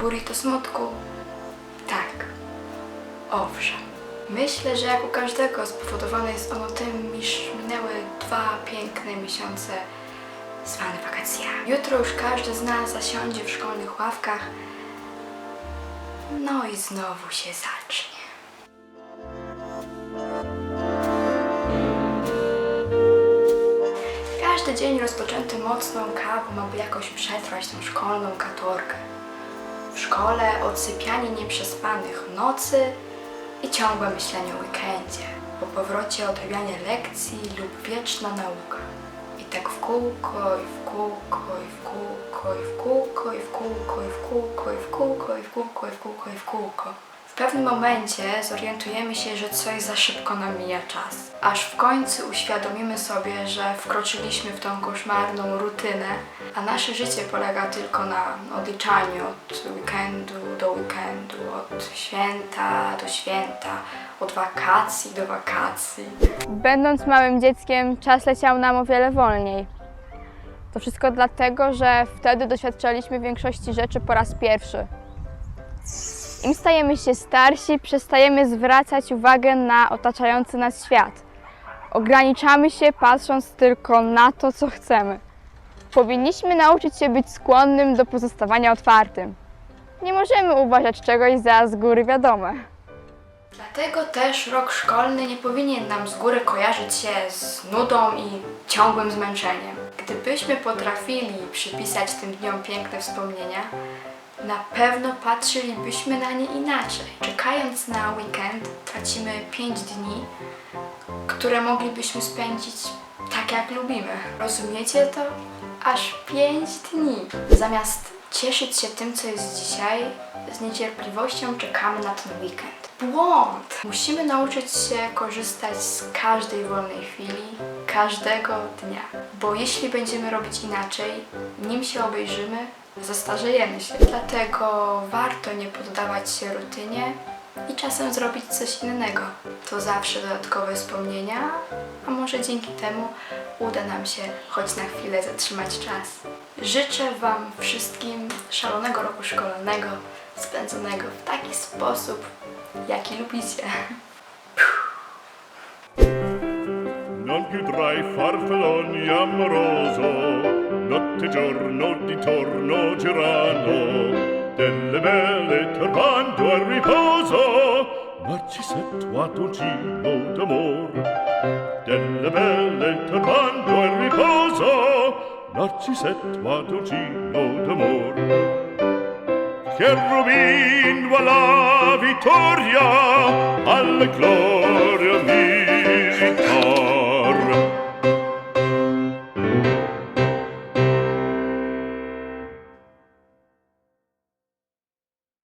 Burrito smutku? Tak. Owszem. Myślę, że jak u każdego spowodowane jest ono tym, iż minęły dwa piękne miesiące zwane wakacjami. Jutro już każdy z nas zasiądzie w szkolnych ławkach. No i znowu się zacznie. Każdy dzień rozpoczęty mocną kawą, aby jakoś przetrwać tą szkolną katorgę. W szkole odsypianie nieprzespanych nocy i ciągłe myślenie o weekendzie, po powrocie odrabianie lekcji lub wieczna nauka. I tak w kółko, i w kółko, i w kółko, i w kółko, i w kółko, i w kółko, i w kółko, i w kółko, i w kółko, i w kółko. W pewnym momencie zorientujemy się, że coś za szybko nam mija czas. Aż w końcu uświadomimy sobie, że wkroczyliśmy w tą koszmarną rutynę, a nasze życie polega tylko na odliczaniu od weekendu do weekendu, od święta do święta, od wakacji do wakacji. Będąc małym dzieckiem, czas leciał nam o wiele wolniej. To wszystko dlatego, że wtedy doświadczaliśmy większości rzeczy po raz pierwszy. Im stajemy się starsi, przestajemy zwracać uwagę na otaczający nas świat. Ograniczamy się patrząc tylko na to, co chcemy. Powinniśmy nauczyć się być skłonnym do pozostawania otwartym. Nie możemy uważać czegoś za z góry wiadome. Dlatego też rok szkolny nie powinien nam z góry kojarzyć się z nudą i ciągłym zmęczeniem. Gdybyśmy potrafili przypisać tym dniom piękne wspomnienia, na pewno patrzylibyśmy na nie inaczej. Czekając na weekend, tracimy 5 dni, które moglibyśmy spędzić tak jak lubimy. Rozumiecie to? Aż 5 dni. Zamiast cieszyć się tym, co jest dzisiaj, z niecierpliwością czekamy na ten weekend. Błąd! Musimy nauczyć się korzystać z każdej wolnej chwili, każdego dnia. Bo jeśli będziemy robić inaczej, nim się obejrzymy, zestarzejemy się. Dlatego warto nie poddawać się rutynie i czasem zrobić coś innego. To zawsze dodatkowe wspomnienia, a może dzięki temu uda nam się choć na chwilę zatrzymać czas. Życzę Wam wszystkim szalonego roku szkolnego, spędzonego w taki sposób, jaki lubicie. più tra i farfalloni amoroso notte e giorno di torno girano delle belle turbando al riposo narcisetto a dolcino d'amor delle belle turbando al riposo narcisetto a dolcino d'amor. Va la vittoria alla gloria mia